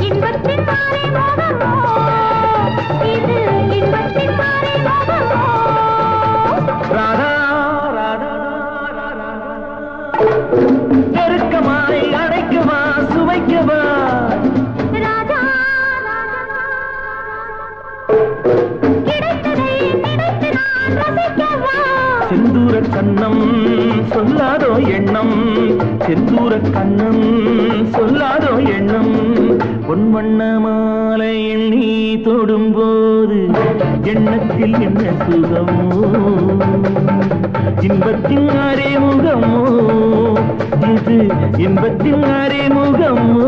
இன்பத்தின் மாறி மோகமோ? செந்தூர கண்ணம் சொல்லாதோ எண்ணம். செந்தூர கண்ணம் சொல்லாதோ எண்ணம். பொன்வண்ண மாலை எண்ணி தொடும்போது எண்ணத்தில் என்ன சுகமோ? இன்பத்தின் அறிமுகமோ இது இன்பத்தின் அறிமுகமோ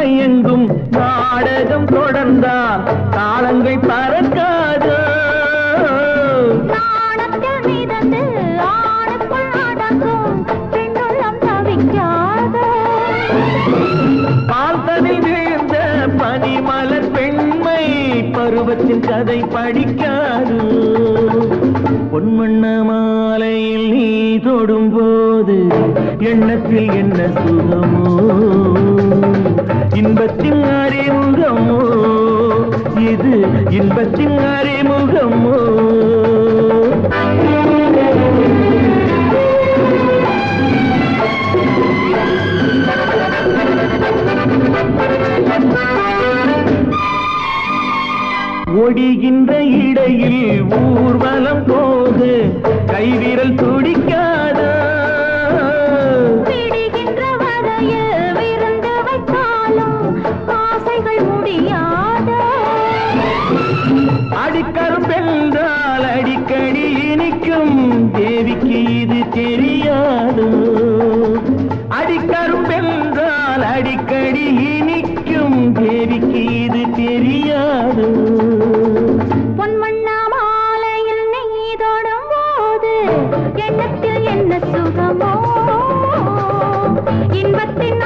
விழி மயங்கும் நாடகம் தொடர்ந்தால் தாளங்கள் பறக்காதோ. பார்த்ததில் விழுந்த பனிமலர் பெண்மை பருவத்தின் கதை படிக்காது. பொன்வண்ண மாலையில் நீ தொடும்போது எண்ணத்தில் என்ன சுகமோ? இன்பத்தின் அறிமுகமோ? இது இன்பத்தின் அறிமுகமோ? ஒடிகின்ற இடையில் ஊர்வலம் போது கைவிரல் அடிக்கரும்பென்றால் அடிக்கடி இனிக்கும். தேவிக்கு இது தெரியாது? அடிக்கரும்பென்றால் அடிக்கடி இனிக்கும். தேவிக்கு இது தெரியாது? பொன்வண்ண மாலையில் நெய்தோடும் போது எண்ணத்தில் என்ன சுகமோ? இன்பத்தின்